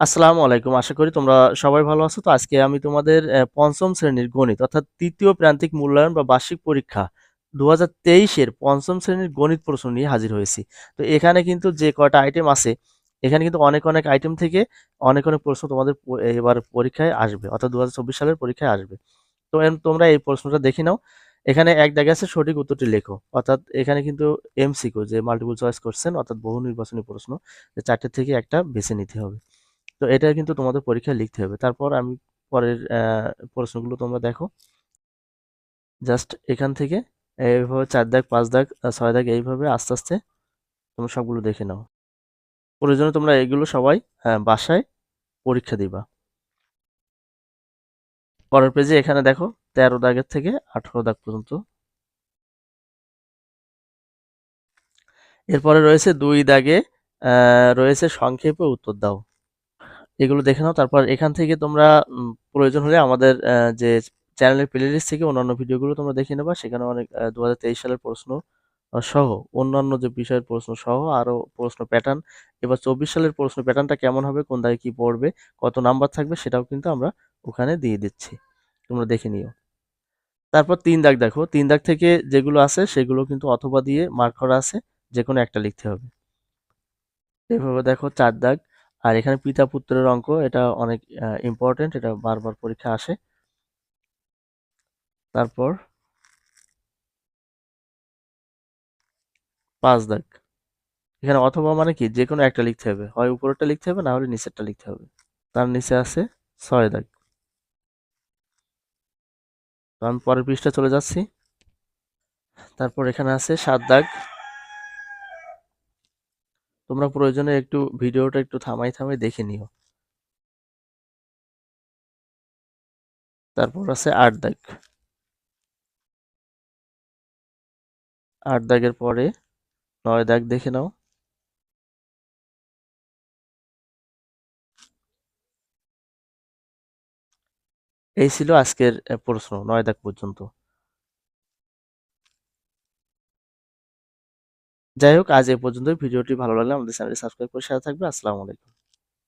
আসসালামু আলাইকুম। আশা করি তোমরা সবাই ভালো আছো। তো আজকে আমি তোমাদের পঞ্চম শ্রেণির গণিত অর্থাৎ তৃতীয় প্রান্তিক মূল্যায়ন বা বার্ষিক পরীক্ষা ২০২৩ এর ৫ম শ্রেণির গণিত প্রশ্ন নিয়ে হাজির হয়েছি। তো এখানে কিন্তু যে কয়টা আইটেম আছে, এখানে কিন্তু অনেক, অনেক আইটেম থেকে অনেক, অনেক প্রশ্ন তোমাদের এবার পরীক্ষায় আসবে। অর্থাৎ ২০২৪ সালের পরীক্ষায় আসবে। তো তোমরা এই প্রশ্নটা দেখে নাও। এখানে এক দাগে আছে সঠিক উত্তরটি লেখো। অর্থাৎ এখানে কিন্তু এমসিকিউ যে মাল্টিপল চয়েস করছেন অর্থাৎ বহু নির্বাচনী প্রশ্ন। যে ৪ টে থেকে একটা বেছে নিতে হবে। তো এটা কিন্তু তোমাদের পরীক্ষায় লিখতে হবে। তারপর আমি পরের প্রশ্নগুলো তোমরা দেখো। জাস্ট এখান থেকে এইভাবে চার দাগ, পাঁচ দাগ, ছয় দাগ এইভাবে আস্তে, আস্তে তোমরা সবগুলো দেখে নাও। প্রয়োজনে তোমরা এগুলো সবাই হ্যাঁ, বাসায় পরীক্ষা দিবা। পরের পেজে এখানে দেখো ১৩ দাগের থেকে ১৮ দাগ পর্যন্ত। এরপরে রয়েছে দুই দাগে রয়েছে সংক্ষেপে উত্তর দাও। এগুলো দেখে নাও। তারপর এখান থেকে তোমরা প্রয়োজন হলে আমাদের যে চ্যানেলের প্লেলিস্ট থেকে অন্যান্য ভিডিওগুলো তোমরা দেখে নেবা। সেখানে অনেক ২০২৩ সালের প্রশ্ন সহ অন্যান্য যে বিষয়ের প্রশ্ন সহ আরও প্রশ্ন প্যাটার্ন এবার ২৪ সালের প্রশ্ন প্যাটার্নটা কেমন হবে, কোন দাগে কি পড়বে, কত নাম্বার থাকবে সেটাও কিন্তু আমরা ওখানে দিয়ে দিচ্ছি। তোমরা দেখে নিও। তারপর তিন দাগ দেখো। তিন দাগ থেকে যেগুলো আছে সেগুলো কিন্তু অথবা দিয়ে মার্ক করা আছে। যে কোনো একটা লিখতে হবে। এভাবে দেখো চার দাগ। আর এখানে পিতা-পুত্রের অঙ্ক, এটা অনেক ইম্পোর্টেন্ট এটা বারবার পরীক্ষা আসে। তারপর পাঁচ দাগ। এখানে অথবা মানে কি যে কোনো একটা লিখতে হবে। হয় উপরেরটা লিখতে হবে, না হলে নিচেরটা লিখতে হবে। তার নিচে আছে ছয় দাগ। তো আমি পরের পৃষ্ঠা চলে যাচ্ছি। তারপর এখানে আছে সাত দাগ। তোমরা প্রয়োজনে একটু ভিডিওটা একটু থামাই, থামাই দেখে নিও। তারপর আছে আট দাগ। আট দাগের পরে নয় দাগ দেখে নাও। এই ছিল আজকের প্রশ্ন নয় দাগ পর্যন্ত। যাই হোক, আজ এই পর্যন্ত ভিডিওটি ভালো লাগলে আমাদের চ্যানেলটি সাবস্ক্রাইব করে সাথে থাকবে। আসসালামু আলাইকুম।